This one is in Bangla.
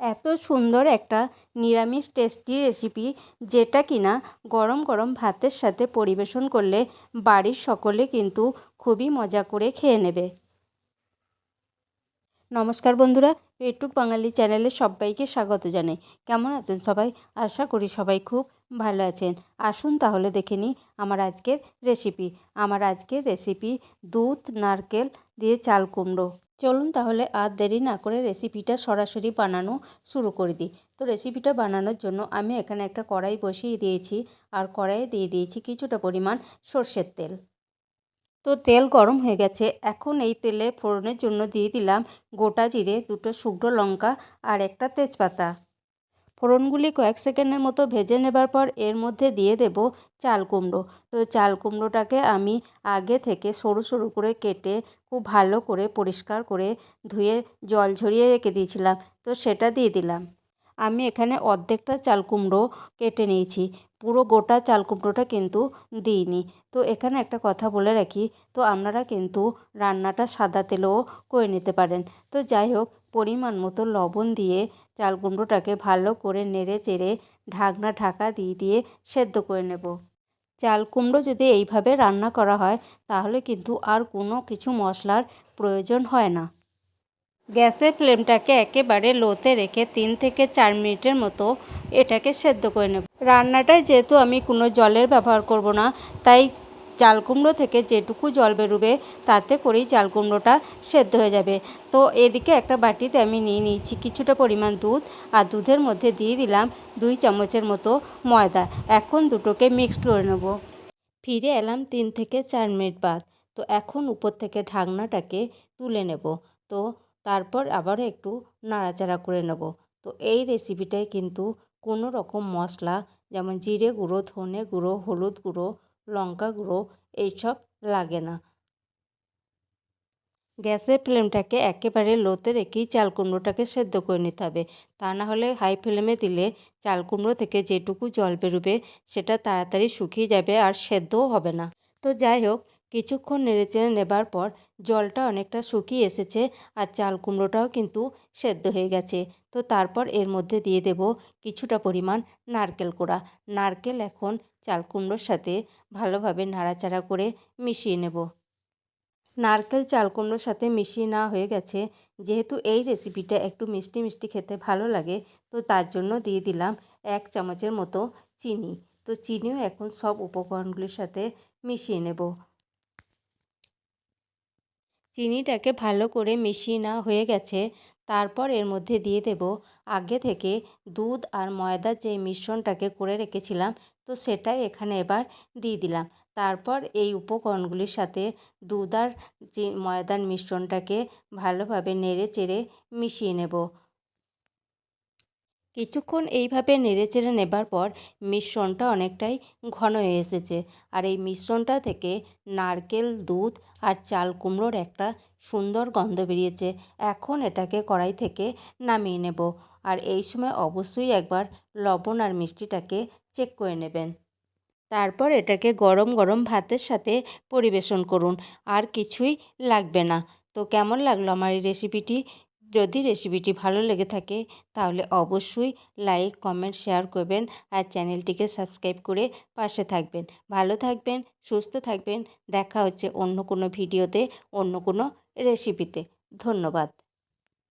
এত সুন্দর একটা নিরামিষ টেস্টি রেসিপি যেটা কিনা গরম গরম ভাতের সাথে পরিবেশন করলে বাড়ির সকলে কিন্তু খুবই মজা করে খেয়ে নেবে। নমস্কার বন্ধুরা পেটুক বাঙালি চ্যানেলে সবাইকে স্বাগত জানাই। কেমন আছেন সবাই? আশা করি সবাই খুব ভালো আছেন। আসুন তাহলে দেখে নিই আমার আজকের রেসিপি আমার আজকের রেসিপি দুধ, নারকেল দিয়ে চাল কুমড়ো। চলুন তাহলে আর দেরি না করে রেসিপিটা সরাসরি বানানো শুরু করে দিই। তো রেসিপিটা বানানোর জন্য আমি এখানে একটা কড়াই বসিয়ে দিয়েছি আর কড়াইয়ে দিয়ে দিয়েছি কিছুটা পরিমাণ সর্ষের তেল। তো তেল গরম হয়ে গেছে, এখন এই তেলে ফোড়নের জন্য দিয়ে দিলাম গোটা জিরে, দুটো শুকনো লঙ্কা আর একটা তেজপাতা। ফোড়নগুলি কয়েক সেকেন্ডের মতো ভেজে নেবার পর এর মধ্যে দিয়ে দেব চাল কুমড়ো। তো চাল কুমড়োটাকে আমি আগে থেকে সরু সরু করে কেটে খুব ভালো করে পরিষ্কার করে ধুয়ে জল ঝরিয়ে রেখে দিয়েছিলাম। তো সেটা দিয়ে দিলাম। আমি এখানে অর্ধেকটা চাল কুমড়ো কেটে নিয়েছি। পুরো গোটা চাল কুমড়োটা কিন্তু দিইনি। তো এখানে একটা কথা বলে রাখি, তো আপনারা কিন্তু রান্নাটা সাদা তেলেও করে নিতে পারেন। তো যাই হোক পরিমাণ মতো লবণ দিয়ে চাল কুমড়োটাকে ভালো করে নেড়ে চেড়ে ঢাকনা ঢাকা দিয়ে দিয়ে সেদ্ধ করে নেব। চাল কুমড়ো যদি এইভাবে রান্না করা হয়, তাহলে কিন্তু আর কোনো কিছু মশলার প্রয়োজন হয় না। গ্যাসের ফ্লেমটাকে একেবারে লোতে রেখে তিন থেকে চার মিনিটের মতো এটাকে সেদ্ধ করে নেব। রান্নাটায় যেহেতু আমি কোনো জলের ব্যবহার করব না, তাই চাল কুমড়ো থেকে যেটুকু জল বেরোবে তাতে করেই চাল কুমড়োটা সেদ্ধ হয়ে যাবে। তো এদিকে একটা বাটিতে আমি নিয়ে নিয়েছি কিছুটা পরিমাণ দুধ আর দুধের মধ্যে দিয়ে দিলাম দুই চামচের মতো ময়দা। এখন দুটোকে মিক্সড করে নেব। ফিরে এলাম তিন থেকে চার মিনিট বাদ। তো এখন উপর থেকে ঢাকনাটাকে তুলে নেব। তো তারপর আবারও একটু নাড়াচাড়া করে নেব। তো এই রেসিপিটায় কিন্তু কোনো রকম মশলা, যেমন জিরে গুঁড়ো, ধনে গুঁড়ো, হলুদ গুঁড়ো লঙ্কা গুঁড়ো, এইসব লাগে না। গ্যাসের ফ্লেমটাকে একেবারে লোতে রেখেই চাল কুমড়োটাকে সেদ্ধ করে নিতে হবে। তা না হলে হাই ফ্লেমে দিলে চাল কুমড়ো থেকে যেটুকু জল বেরোবে, সেটা তাড়াতাড়ি শুকিয়ে যাবে আর সেদ্ধও হবে না। তো যাই হোক, কিছুক্ষণ নেড়েচেড়ে নেবার পর জলটা অনেকটা শুকিয়ে এসেছে আর চাল কুমড়োটাও কিন্তু সেদ্ধ হয়ে গেছে। তো তারপর এর মধ্যে দিয়ে দেব কিছুটা পরিমাণ নারকেল কোড়া। নারকেল এখন চাল কুমড়োর সাথে ভালোভাবে নাড়াচাড়া করে মিশিয়ে নেব। নারকেল চাল কুমড়োর সাথে মিশিয়ে না হয়ে গেছে। যেহেতু এই রেসিপিটা একটু মিষ্টি মিষ্টি খেতে ভালো লাগে, তো তার জন্য দিয়ে দিলাম এক চামচের মতো চিনি। তো চিনিও এখন সব উপকরণগুলির সাথে মিশিয়ে নেব। চিনিটাকে ভালো করে মিশিয়ে না হয়ে গেছে, তারপর এর মধ্যে দিয়ে দেব আগে থেকে দুধ আর ময়দার যে মিশ্রণটাকে করে রেখেছিলাম, তো সেটাই এখানে এবার দিয়ে দিলাম। তারপর এই উপকরণগুলির সাথে দুধ আর ময়দার মিশ্রণটাকে ভালোভাবে নেড়ে চেড়ে মিশিয়ে নেব। কিছুক্ষণ এইভাবে নেড়েচেড়ে নেবার পর মিশ্রণটা অনেকটাই ঘন হয়ে এসেছে। আর এই মিশ্রণটা থেকে নারকেল, দুধ আর চাল কুমড়োর একটা সুন্দর গন্ধ বেরিয়েছে। এখন এটাকে কড়াই থেকে নামিয়ে নেব। আর এই সময় অবশ্যই একবার লবণ আর মিষ্টিটাকে চেক করে নেবেন। তারপর এটাকে গরম গরম ভাতের সাথে পরিবেশন করুন। আর কিছুই লাগবে না। তো কেমন লাগল আমার এই রেসিপিটি যদি রেসিপিটি ভালো লেগে থাকে, তাহলে অবশ্যই লাইক কমেন্ট শেয়ার করবেন আর চ্যানেলটিকে সাবস্ক্রাইব করে পাশে থাকবেন। ভালো থাকবেন, সুস্থ থাকবেন, দেখা হচ্ছে অন্য কোনো ভিডিওতে অন্য কোনো রেসিপিতে ধন্যবাদ।